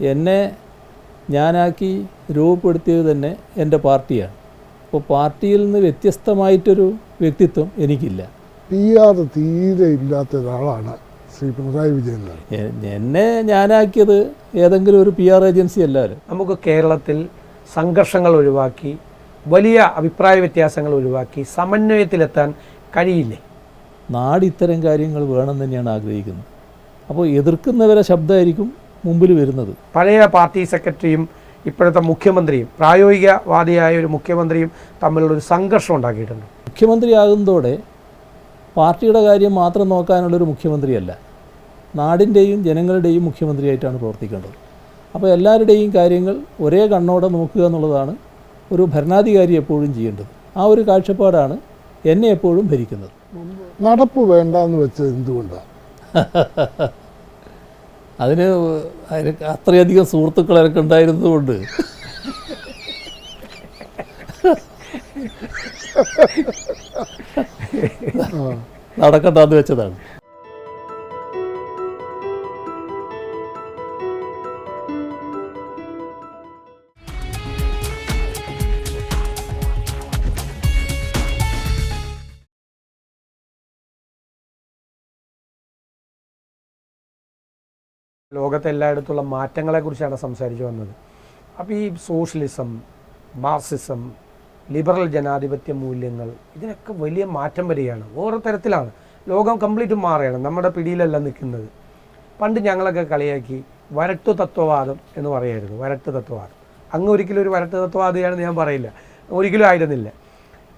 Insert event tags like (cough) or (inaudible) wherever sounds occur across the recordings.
എന്നെ ഞാനാക്കി രൂപപ്പെടുത്തിയത് തന്നെ എന്റെ പാർട്ടിയാണ്. അപ്പോൾ പാർട്ടിയിൽ നിന്ന് വ്യത്യസ്തമായിട്ടൊരു വ്യക്തിത്വം എനിക്കില്ല. പി ആർ തീരെ ഇല്ലാത്ത ഒരാളാണ് ശ്രീ പിണറായി വിജയൻ എന്നെ ഞാനാക്കിയത് ഏതെങ്കിലും ഒരു പി ആർ ഏജൻസി അല്ലാലും നമുക്ക് കേരളത്തിൽ സംഘർഷങ്ങൾ ഒഴിവാക്കി വലിയ അഭിപ്രായ വ്യത്യാസങ്ങൾ ഒഴിവാക്കി സമന്വയത്തിലെത്താൻ കഴിയില്ലേ? നാട് ഇത്തരം കാര്യങ്ങൾ വേണം തന്നെയാണ് ആഗ്രഹിക്കുന്നത്. അപ്പോൾ എതിർക്കുന്നവരെ ശബ്ദമായിരിക്കും മുമ്പിൽ വരുന്നത്. പഴയ പാർട്ടി സെക്രട്ടറിയും ഇപ്പോഴത്തെ മുഖ്യമന്ത്രിയും പ്രായോഗികവാദിയായ ഒരു മുഖ്യമന്ത്രിയും തമ്മിലുള്ള ഒരു സംഘർഷം ഉണ്ടാക്കിയിട്ടുണ്ട്. മുഖ്യമന്ത്രിയാകുന്നതോടെ പാർട്ടിയുടെ കാര്യം മാത്രം നോക്കാനുള്ളൊരു മുഖ്യമന്ത്രിയല്ല നാടിന്റെയും ജനങ്ങളുടെയും മുഖ്യമന്ത്രിയായിട്ടാണ് പ്രവർത്തിക്കേണ്ടത്. അപ്പോൾ എല്ലാവരുടെയും കാര്യങ്ങൾ ഒരേ കണ്ണോടെ നോക്കുക എന്നുള്ളതാണ് ഒരു ഭരണാധികാരി എപ്പോഴും ചെയ്യേണ്ടത്. ആ ഒരു കാഴ്ചപ്പാടാണ് എന്നെ എപ്പോഴും ഭരിക്കുന്നത്. നടപ്പ് വേണ്ടെന്ന് വെച്ചത് എന്തുകൊണ്ടാണ് (laughs) അതിന് അത്രയധികം സുഹൃത്തുക്കൾ എനിക്ക് ഉണ്ടായിരുന്നതുകൊണ്ട് നടക്കണ്ടെന്ന് വെച്ചതാണ്. ലോകത്തെ മാറ്റങ്ങളെ മാറ്റങ്ങളെക്കുറിച്ചാണ് സംസാരിച്ചു വന്നത്. അപ്പോൾ ഈ സോഷ്യലിസം മാർസിസം ലിബറൽ ജനാധിപത്യ മൂല്യങ്ങൾ ഇതിനൊക്കെ വലിയ മാറ്റം വരികയാണ്. ഓരോ തരത്തിലാണ്. ലോകം കംപ്ലീറ്റ് മാറുകയാണ്. നമ്മുടെ പിടിയിലല്ല നിൽക്കുന്നത്. പണ്ട് ഞങ്ങളൊക്കെ കളിയാക്കി വരട്ടു തത്വവാദം എന്ന് പറയായിരുന്നു. വരട്ടു തത്വവാദം. അങ്ങ് ഒരിക്കലും ഒരു വരട്ടു തത്വവാദിയാണെന്ന് ഞാൻ പറയില്ല. ഒരിക്കലും ആയിരുന്നില്ല.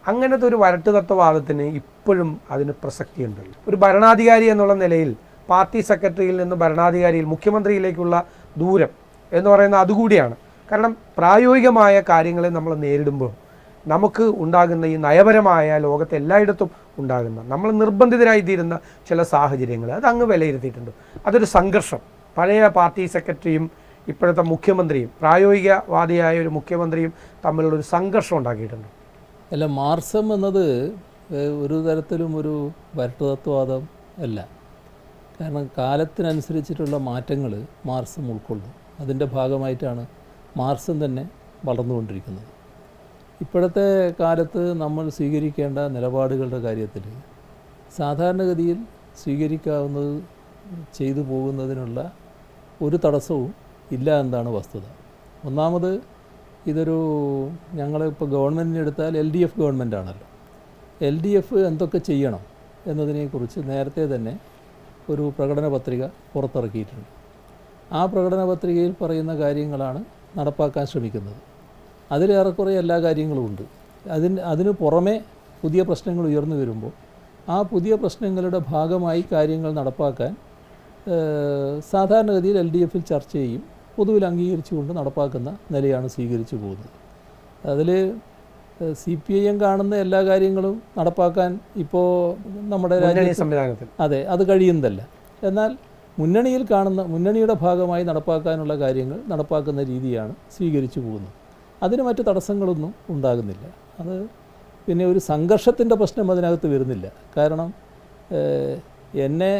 അങ്ങനത്തെ ഒരു വരട്ടു തത്വവാദത്തിന് ഇപ്പോഴും അതിന് പ്രസക്തിയുണ്ടല്ലോ ഒരു ഭരണാധികാരി എന്നുള്ള നിലയിൽ പാർട്ടി സെക്രട്ടറിയിൽ നിന്ന് ഭരണാധികാരിയിൽ മുഖ്യമന്ത്രിയിലേക്കുള്ള ദൂരം എന്ന് പറയുന്ന അതുകൂടിയാണ്. കാരണം പ്രായോഗികമായ കാര്യങ്ങളെ നമ്മൾ നേരിടുമ്പോൾ നമുക്ക് ഉണ്ടാകുന്ന ഈ നയപരമായ ലോകത്തെ എല്ലായിടത്തും ഉണ്ടാകുന്ന നമ്മൾ നിർബന്ധിതരായിത്തീരുന്ന ചില സാഹചര്യങ്ങൾ അത് അങ്ങ് വിലയിരുത്തിയിട്ടുണ്ട്. അതൊരു സംഘർഷം. പഴയ പാർട്ടി സെക്രട്ടറിയും ഇപ്പോഴത്തെ മുഖ്യമന്ത്രിയും പ്രായോഗികവാദിയായ ഒരു മുഖ്യമന്ത്രിയും തമ്മിലുള്ള ഒരു സംഘർഷം ഉണ്ടാക്കിയിട്ടുണ്ട്. അല്ല മാർസം എന്നത് ഒരു തരത്തിലും ഒരു വരട്ടുതത്വവാദം അല്ല. കാരണം കാലത്തിനനുസരിച്ചിട്ടുള്ള മാറ്റങ്ങൾ മാർസം ഉൾക്കൊള്ളും അതിന്റെ ഭാഗമായിട്ടാണ് മാർസം തന്നെ വളർന്നുകൊണ്ടിരിക്കുന്നത്. ഇപ്പോഴത്തെ കാലത്ത് നമ്മൾ സ്വീകരിക്കേണ്ട നിലപാടുകളുടെ കാര്യത്തിൽ സാധാരണഗതിയിൽ സ്വീകരിക്കാവുന്നത് ചെയ്തു പോകുന്നതിനുള്ള ഒരു തടസ്സവും ഇല്ല എന്നാണ് വസ്തുത. ഒന്നാമത് ഇതൊരു ഞങ്ങളിപ്പോൾ ഗവൺമെന്റിന് എടുത്താൽ എൽ ഡി എഫ് ഗവൺമെന്റ് ആണല്ലോ എൽ ഡി എഫ് എന്തൊക്കെ ചെയ്യണം എന്നതിനെക്കുറിച്ച് നേരത്തെ തന്നെ ഒരു പ്രകടന പത്രിക പുറത്തിറക്കിയിട്ടുണ്ട്. ആ പ്രകടന പത്രികയിൽ പറയുന്ന കാര്യങ്ങളാണ് നടപ്പാക്കാൻ ശ്രമിക്കുന്നത്. അതിലേറെക്കുറെ എല്ലാ കാര്യങ്ങളും ഉണ്ട്. അതിന് അതിന് പുറമേ പുതിയ പ്രശ്നങ്ങൾ ഉയർന്നു വരുമ്പോൾ ആ പുതിയ പ്രശ്നങ്ങളുടെ ഭാഗമായി കാര്യങ്ങൾ നടപ്പാക്കാൻ സാധാരണഗതിയിൽ എൽ ഡി എഫിൽ ചർച്ച ചെയ്യും പൊതുവിൽ അംഗീകരിച്ചുകൊണ്ട് നടപ്പാക്കുന്ന നിലയാണ് സ്വീകരിച്ചു പോകുന്നത്. അതിൽ സി പി ഐ എം കാണുന്ന എല്ലാ കാര്യങ്ങളും നടപ്പാക്കാൻ ഇപ്പോൾ നമ്മുടെ സംവിധാനത്തിൽ. അതെ അത് കഴിയുന്നതല്ല. എന്നാൽ മുന്നണിയിൽ കാണുന്ന മുന്നണിയുടെ ഭാഗമായി നടപ്പാക്കാനുള്ള കാര്യങ്ങൾ നടപ്പാക്കുന്ന രീതിയാണ് സ്വീകരിച്ചു പോകുന്നത്. അതിന് മറ്റു തടസ്സങ്ങളൊന്നും ഉണ്ടാകുന്നില്ല. അത് പിന്നെ ഒരു സംഘർഷത്തിന്റെ പ്രശ്നം അതിനകത്ത് വരുന്നില്ല. കാരണം എന്നെ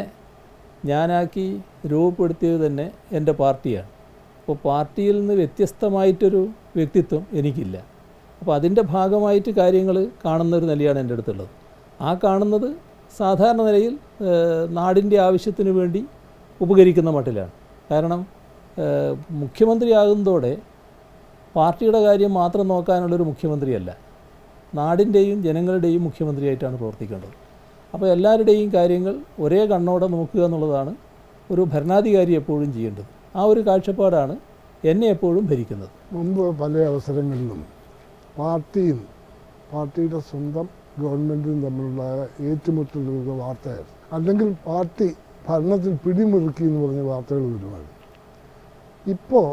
ഞാനാക്കി രൂപപ്പെടുത്തിയത് തന്നെ എന്റെ പാർട്ടിയാണ്. അപ്പോൾ പാർട്ടിയിൽ നിന്ന് വ്യത്യസ്തമായിട്ടൊരു വ്യക്തിത്വം എനിക്കില്ല. അപ്പോൾ അതിന്റെ ഭാഗമായിട്ട് കാര്യങ്ങൾ കാണുന്ന ഒരു നിലയാണ് എന്റെ അടുത്തുള്ളത്. ആ കാണുന്നത് സാധാരണ നിലയിൽ നാടിന്റെ ആവശ്യത്തിന് വേണ്ടി ഉപകരിക്കുന്ന മട്ടിലാണ്. കാരണം മുഖ്യമന്ത്രിയാകുന്നതോടെ പാർട്ടിയുടെ കാര്യം മാത്രം നോക്കാനുള്ളൊരു മുഖ്യമന്ത്രിയല്ല. നാടിന്റെയും ജനങ്ങളുടെയും മുഖ്യമന്ത്രിയായിട്ടാണ് പ്രവർത്തിക്കേണ്ടത്. അപ്പോൾ എല്ലാവരുടെയും കാര്യങ്ങൾ ഒരേ കണ്ണോടെ നോക്കുക എന്നുള്ളതാണ് ഒരു ഭരണാധികാരി എപ്പോഴും ചെയ്യേണ്ടത്. ആ ഒരു കാഴ്ചപ്പാടാണ് എന്നെ എപ്പോഴും ഭരിക്കുന്നത്. മുമ്പ് പല അവസരങ്ങളിലും പാർട്ടിയും പാർട്ടിയുടെ സ്വന്തം ഗവൺമെന്റും തമ്മിലുള്ള ഏറ്റുമുട്ടലുകളുടെ വാർത്തയായിരുന്നു. അല്ലെങ്കിൽ പാർട്ടി ഭരണത്തിൽ പിടിമുറുക്കി എന്ന് പറഞ്ഞ വാർത്തകൾ വരുമായിരുന്നു. ഇപ്പോൾ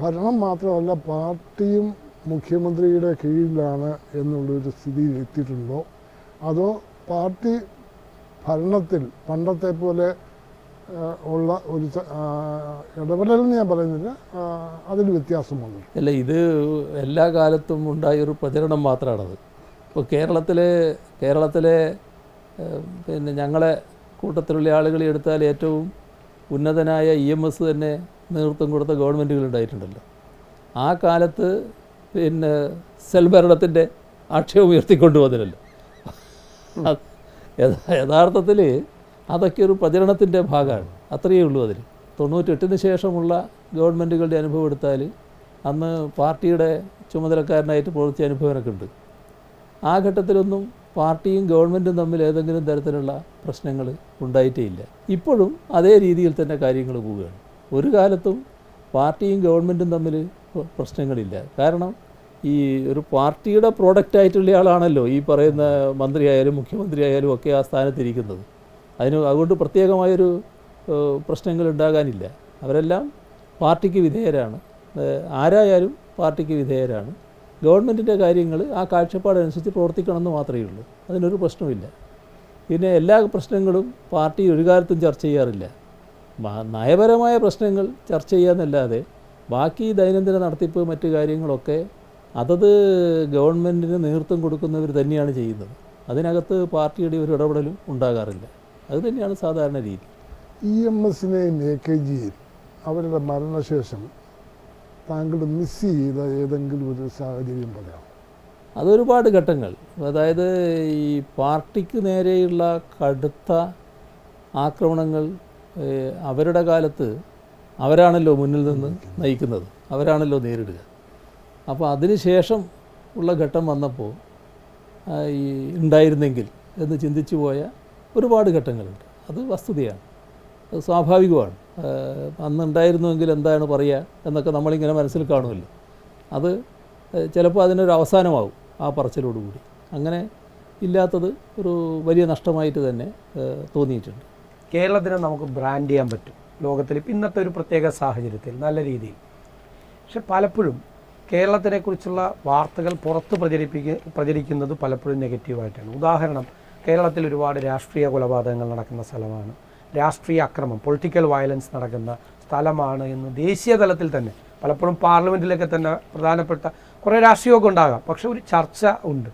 ഭരണം മാത്രമല്ല പാർട്ടിയും മുഖ്യമന്ത്രിയുടെ കീഴിലാണ് എന്നുള്ളൊരു സ്ഥിതിയിൽ എത്തിയിട്ടുണ്ടോ? അതോ പാർട്ടി ഭരണത്തിൽ പണ്ടത്തെ പോലെ ഉള്ള ഒരു ഇടപെടലെന്ന് ഞാൻ പറയുന്നില്ല. അതിന് വ്യത്യാസം വന്നു അല്ല ഇത് എല്ലാ കാലത്തും ഉണ്ടായ ഒരു പ്രചരണം മാത്രമാണത് ഇപ്പോൾ കേരളത്തിലെ കേരളത്തിലെ പിന്നെ ഞങ്ങളെ കൂട്ടത്തിലുള്ള ആളുകളെ എടുത്താൽ ഏറ്റവും ഉന്നതനായ ഇ എം എസ് തന്നെ നേതൃത്വം കൊടുത്ത ഗവൺമെന്റുകൾ ഉണ്ടായിട്ടുണ്ടല്ലോ. ആ കാലത്ത് പിന്നെ സെൽഭരണത്തിന്റെ ആക്ഷേപം ഉയർത്തിക്കൊണ്ടുവന്നില്ലല്ലോ യഥാർത്ഥത്തിൽ അതൊക്കെ ഒരു പ്രചരണത്തിന്റെ ഭാഗമാണ്. അത്രയേ ഉള്ളൂ അതിൽ. തൊണ്ണൂറ്റെട്ടിന് ശേഷമുള്ള ഗവൺമെന്റുകളുടെ അനുഭവം എടുത്താൽ അന്ന് പാർട്ടിയുടെ ചുമതലക്കാരനായിട്ട് പ്രവർത്തിച്ച അനുഭവമൊക്കെ ഉണ്ട്. ആ ഘട്ടത്തിലൊന്നും പാർട്ടിയും ഗവൺമെന്റും തമ്മിൽ ഏതെങ്കിലും തരത്തിലുള്ള പ്രശ്നങ്ങൾ ഉണ്ടായിട്ടേ ഇല്ല ഇപ്പോഴും അതേ രീതിയിൽ തന്നെ കാര്യങ്ങൾ പോവുകയാണ്. ഒരു കാലത്തും പാർട്ടിയും ഗവൺമെന്റും തമ്മിൽ പ്ര- പ്രശ്നങ്ങളില്ല. കാരണം ഈ ഒരു പാർട്ടിയുടെ പ്രോഡക്റ്റ് ആയിട്ടുള്ള ആളാണല്ലോ ഈ പറയുന്ന മന്ത്രിയായാലും മുഖ്യമന്ത്രിയായാലും ഒക്കെ ആ സ്ഥാനത്തിരിക്കുന്നത് അതിന് അതുകൊണ്ട് പ്രത്യേകമായൊരു പ്രശ്നങ്ങൾ ഉണ്ടാകാനില്ല അവരെല്ലാം പാർട്ടിക്ക് വിധേയരാണ്. ആരായാലും പാർട്ടിക്ക് വിധേയരാണ്. ഗവൺമെന്റിന്റെ കാര്യങ്ങൾ ആ കാഴ്ചപ്പാടനുസരിച്ച് പ്രവർത്തിക്കണമെന്ന് മാത്രമേ ഉള്ളൂ. അതിനൊരു പ്രശ്നമില്ല പിന്നെ എല്ലാ പ്രശ്നങ്ങളും പാർട്ടി ഒരു കാലത്തും ചർച്ച ചെയ്യാറില്ല. നയപരമായ പ്രശ്നങ്ങൾ ചർച്ച ചെയ്യാമെന്നല്ലാതെ ബാക്കി ദൈനംദിന നടത്തിപ്പ് മറ്റു കാര്യങ്ങളൊക്കെ അതത് ഗവൺമെന്റിന് നേതൃത്വം കൊടുക്കുന്നവർ തന്നെയാണ് ചെയ്യുന്നത്. അതിനകത്ത് പാർട്ടിയുടെ ഒരു ഇടപെടലും ഉണ്ടാകാറില്ല. അത് തന്നെയാണ് സാധാരണ രീതി. ഇ എം എസിനെയും എ കെ ജിയെയും അവരുടെ മരണശേഷം താങ്കൾ മിസ് ചെയ്ത ഏതെങ്കിലും ഒരു സാഹചര്യം പറയാം അതൊരുപാട് ഘട്ടങ്ങൾ. അതായത് ഈ പാർട്ടിക്ക് നേരെയുള്ള കടുത്ത ആക്രമണങ്ങൾ അവരുടെ കാലത്ത് അവരാണല്ലോ മുന്നിൽ നിന്ന് നയിക്കുന്നത്. അവരാണല്ലോ നേരിടുക. അപ്പോൾ അതിന് ശേഷം ഉള്ള ഘട്ടം വന്നപ്പോൾ ഈ ഉണ്ടായിരുന്നെങ്കിൽ എന്ന് ചിന്തിച്ചു പോയ ഒരുപാട് ഘട്ടങ്ങളുണ്ട്. അത് വസ്തുതയാണ്. അത് സ്വാഭാവികമാണ്. അന്നുണ്ടായിരുന്നുവെങ്കിൽ എന്താണ് പറയുക എന്നൊക്കെ നമ്മളിങ്ങനെ മനസ്സിൽ കാണുമല്ലോ. അത് ചിലപ്പോൾ അതിനൊരു അവസാനമാവും ആ പറച്ചിലോടുകൂടി. അങ്ങനെ ഇല്ലാത്തത് ഒരു വലിയ നഷ്ടമായിട്ട് തന്നെ തോന്നിയിട്ടുണ്ട്. കേരളത്തിനെ നമുക്ക് ബ്രാൻഡ് ചെയ്യാൻ പറ്റും. ലോകത്തിൽ ഇന്നത്തെ ഒരു പ്രത്യേക സാഹചര്യത്തിൽ നല്ല രീതിയിൽ. പക്ഷെ പലപ്പോഴും കേരളത്തിനെക്കുറിച്ചുള്ള വാർത്തകൾ പുറത്ത് പ്രചരിപ്പിക്ക പ്രചരിക്കുന്നത് പലപ്പോഴും നെഗറ്റീവായിട്ടാണ് ഉദാഹരണം കേരളത്തിൽ ഒരുപാട് രാഷ്ട്രീയ കൊലപാതകങ്ങൾ നടക്കുന്ന സ്ഥലമാണ്. രാഷ്ട്രീയ അക്രമം പൊളിറ്റിക്കൽ വയലൻസ് നടക്കുന്ന സ്ഥലമാണ് എന്ന് ദേശീയ തലത്തിൽ തന്നെ പലപ്പോഴും പാർലമെന്റിലൊക്കെ തന്നെ പ്രധാനപ്പെട്ട കുറേ രാഷ്ട്രീയമൊക്കെ ഉണ്ടാകാം. പക്ഷെ ഒരു ചർച്ച ഉണ്ട്.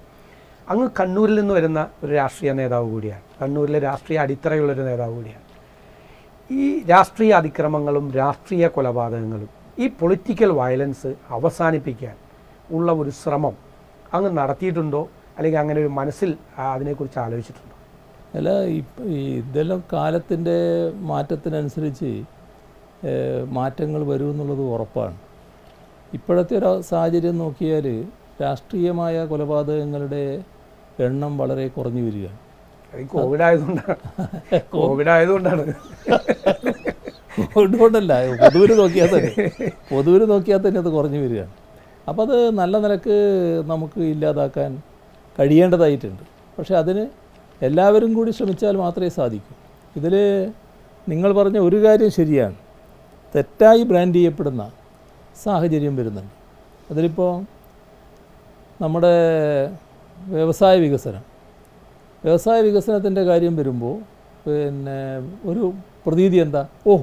അങ്ങ് കണ്ണൂരിൽ നിന്ന് വരുന്ന ഒരു രാഷ്ട്രീയ നേതാവ് കൂടിയാണ്. കണ്ണൂരിലെ രാഷ്ട്രീയ അടിത്തറയുള്ളൊരു നേതാവ് കൂടിയാണ്. ഈ രാഷ്ട്രീയ അതിക്രമങ്ങളും രാഷ്ട്രീയ കൊലപാതകങ്ങളും ഈ പൊളിറ്റിക്കൽ വയലൻസ് അവസാനിപ്പിക്കാൻ ഉള്ള ഒരു ശ്രമം അങ്ങ് നടത്തിയിട്ടുണ്ടോ? അല്ലെങ്കിൽ അങ്ങനെ ഒരു മനസ്സിൽ അതിനെക്കുറിച്ച് ആലോചിച്ചിട്ടുണ്ടോ? അല്ല ഇതെല്ലാം കാലത്തിന്റെ മാറ്റത്തിനനുസരിച്ച് മാറ്റങ്ങൾ വരുമെന്നുള്ളത് ഉറപ്പാണ്. ഇപ്പോഴത്തെ ഒരു സാഹചര്യം നോക്കിയാൽ രാഷ്ട്രീയമായ കൊലപാതകങ്ങളുടെ എണ്ണം വളരെ കുറഞ്ഞു വരികയാണ്. കോവിഡ് ആയതുകൊണ്ടാണ് കോവിഡ് ആയതുകൊണ്ടാണ് പൊതുവിൽ നോക്കിയാൽ തന്നെ പൊതുവിൽ നോക്കിയാൽ തന്നെ അത് കുറഞ്ഞു വരികയാണ്. അപ്പോൾ അത് നല്ല നിലയ്ക്ക് നമുക്ക് ഇല്ലാതാക്കാൻ കഴിയേണ്ടതായിട്ടുണ്ട്. പക്ഷേ അതിന് എല്ലാവരും കൂടി ശ്രമിച്ചാൽ മാത്രമേ സാധിക്കൂ. ഇതിൽ നിങ്ങൾ പറഞ്ഞ ഒരു കാര്യം ശരിയാണ്. തെറ്റായി ബ്രാൻഡ് ചെയ്യപ്പെടുന്ന സാഹചര്യം വരുന്നുണ്ട്. അതിലിപ്പോൾ നമ്മുടെ വ്യവസായ വികസനം. വ്യവസായ വികസനത്തിന്റെ കാര്യം വരുമ്പോൾ പിന്നെ ഒരു പ്രതീതി എന്താ? ഓ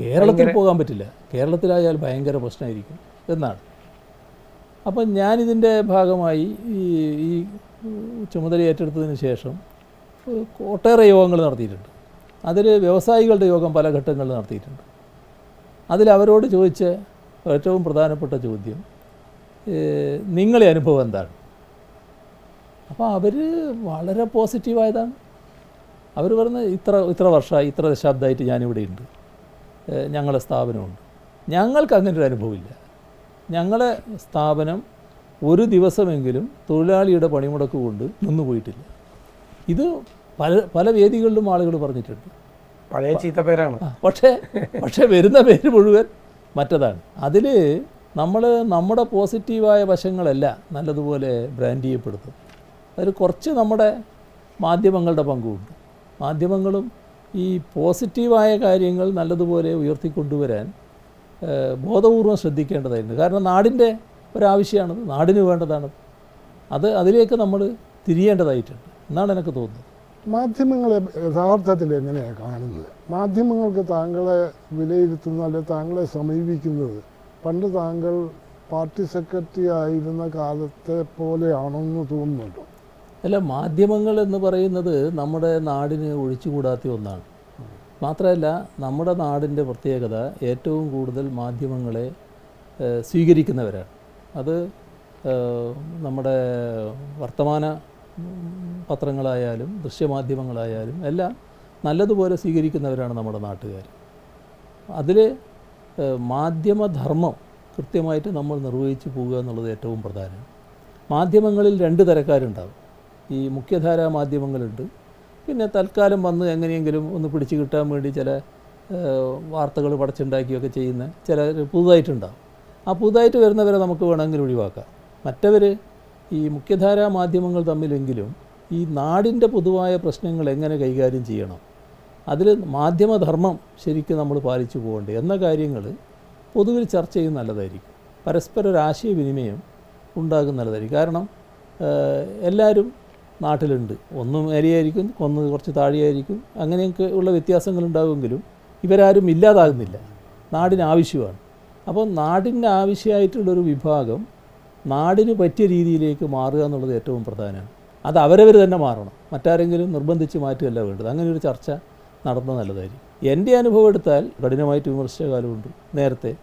കേരളത്തിൽ പോകാൻ പറ്റില്ല. കേരളത്തിലായാൽ ഭയങ്കര പ്രശ്നമായിരിക്കും എന്നാണ്. അപ്പം ഞാനിതിന്റെ ഭാഗമായി ഈ ഈ ചുമതല ഏറ്റെടുത്തതിന് ശേഷം ഒട്ടേറെ യോഗങ്ങൾ നടത്തിയിട്ടുണ്ട്. അതിൽ വ്യവസായികളുടെ യോഗം പല ഘട്ടങ്ങളിൽ നടത്തിയിട്ടുണ്ട്. അതിൽ അവരോട് ചോദിച്ച ഏറ്റവും പ്രധാനപ്പെട്ട ചോദ്യം നിങ്ങളെ അനുഭവം എന്താണ്? അപ്പോൾ അവർ വളരെ പോസിറ്റീവായതാണ്. അവർ പറഞ്ഞ ഇത്ര ഇത്ര വർഷമായി ഇത്ര ദശാബ്ദമായിട്ട് ഞാനിവിടെ ഉണ്ട് ഞങ്ങളുടെ സ്ഥാപനമുണ്ട്. ഞങ്ങൾക്ക് അങ്ങനെ ഒരു അനുഭവമില്ല. ഞങ്ങളെ സ്ഥാപനം ഒരു ദിവസമെങ്കിലും തൊഴിലാളിയുടെ പണിമുടക്ക് കൊണ്ട് നിന്നു പോയിട്ടില്ല. ഇത് പല പല വേദികളിലും ആളുകൾ പറഞ്ഞിട്ടുണ്ട്. പഴയ ചീത്തപ്പേരാണ് പേരാണ്. പക്ഷേ പക്ഷേ വരുന്ന പേര് മുഴുവൻ മറ്റതാണ്. അതിൽ നമ്മൾ നമ്മുടെ പോസിറ്റീവായ വശങ്ങളല്ല നല്ലതുപോലെ ബ്രാൻഡ് ചെയ്യപ്പെടുത്തും അതിൽ കുറച്ച് നമ്മുടെ മാധ്യമങ്ങളുടെ പങ്കുമുണ്ട് മാധ്യമങ്ങളും ഈ പോസിറ്റീവായ കാര്യങ്ങൾ നല്ലതുപോലെ ഉയർത്തിക്കൊണ്ടുവരാൻ ബോധപൂർവം ശ്രദ്ധിക്കേണ്ടതായിരുന്നു. കാരണം നാടിന്റെ ഒരാവശ്യമാണത് നാടിന് വേണ്ടതാണ്. അത് അതിലേക്ക് നമ്മൾ തിരിയേണ്ടതായിട്ടുണ്ട് എന്നാണ് എനിക്ക് തോന്നുന്നത്. മാധ്യമങ്ങളെ യഥാർത്ഥത്തിൽ എങ്ങനെയാണ് കാണുന്നത്? മാധ്യമങ്ങൾക്ക് താങ്കളെ വിലയിരുത്തുന്ന അല്ലെ താങ്കളെ സമീപിക്കുന്നത്? പണ്ട് താങ്കൾ പാർട്ടി സെക്രട്ടറി ആയിരുന്ന കാലത്തെ പോലെയാണെന്ന് തോന്നുന്നുണ്ടോ? അല്ല മാധ്യമങ്ങൾ എന്ന് പറയുന്നത് നമ്മുടെ നാടിന് ഒഴിച്ചുകൂടാത്ത ഒന്നാണ്. മാത്രമല്ല നമ്മുടെ നാടിന്റെ പ്രത്യേകത ഏറ്റവും കൂടുതൽ മാധ്യമങ്ങളെ സ്വീകരിക്കുന്നവരാണ്. അത് നമ്മുടെ വർത്തമാന പത്രങ്ങളായാലും ദൃശ്യമാധ്യമങ്ങളായാലും എല്ലാം നല്ലതുപോലെ സ്വീകരിക്കുന്നവരാണ് നമ്മുടെ നാട്ടുകാർ. അതിൽ മാധ്യമധർമ്മം കൃത്യമായിട്ട് നമ്മൾ നിർവഹിച്ചു പോവുക എന്നുള്ളത് ഏറ്റവും പ്രധാനം മാധ്യമങ്ങളിൽ രണ്ട് തരക്കാരുണ്ടാവും. ഈ മുഖ്യധാരാ മാധ്യമങ്ങളുണ്ട്. പിന്നെ തൽക്കാലം വന്ന് എങ്ങനെയെങ്കിലും ഒന്ന് പിടിച്ചു കിട്ടാൻ വേണ്ടി ചില വാർത്തകൾ പടച്ചുണ്ടാക്കിയൊക്കെ ചെയ്യുന്ന ചില പുതുതായിട്ടുണ്ടാകും ആ പുതുതായിട്ട് വരുന്നവരെ നമുക്ക് വേണമെങ്കിൽ ഒഴിവാക്കാം. മറ്റവർ ഈ മുഖ്യധാരാ മാധ്യമങ്ങൾ തമ്മിലെങ്കിലും ഈ നാടിന്റെ പൊതുവായ പ്രശ്നങ്ങൾ എങ്ങനെ കൈകാര്യം ചെയ്യണം? അതിൽ മാധ്യമധർമ്മം ശരിക്കും നമ്മൾ പാലിച്ചു പോകേണ്ടത് എന്ന കാര്യങ്ങൾ പൊതുവിൽ ചർച്ച ചെയ്യുന്ന നല്ലതായിരിക്കും. പരസ്പര ഒരു ആശയവിനിമയം ഉണ്ടാകുന്ന നല്ലതായിരിക്കും. കാരണം എല്ലാവരും നാട്ടിലുണ്ട്. ഒന്ന് മേലെയായിരിക്കും ഒന്ന് കുറച്ച് താഴെയായിരിക്കും. അങ്ങനെയൊക്കെ ഉള്ള വ്യത്യാസങ്ങളുണ്ടാകുമെങ്കിലും ഇവരാരും ഇല്ലാതാകുന്നില്ല. നാടിന് ആവശ്യമാണ്. അപ്പോൾ നാടിന് ആവശ്യമായിട്ടുള്ളൊരു വിഭാഗം നാടിന് പറ്റിയ രീതിയിലേക്ക് മാറുക എന്നുള്ളത് ഏറ്റവും പ്രധാനമാണ്. അത് അവരവർ തന്നെ മാറണം. മറ്റാരെങ്കിലും നിർബന്ധിച്ച് മാറ്റുകയല്ല വേണ്ടത്. അങ്ങനെ ഒരു ചർച്ച നടന്നത് നല്ലതായിരിക്കും. എന്റെ അനുഭവം എടുത്താൽ കഠിനമായിട്ട് വിമർശിച്ച കാലമുണ്ട് നേരത്തെ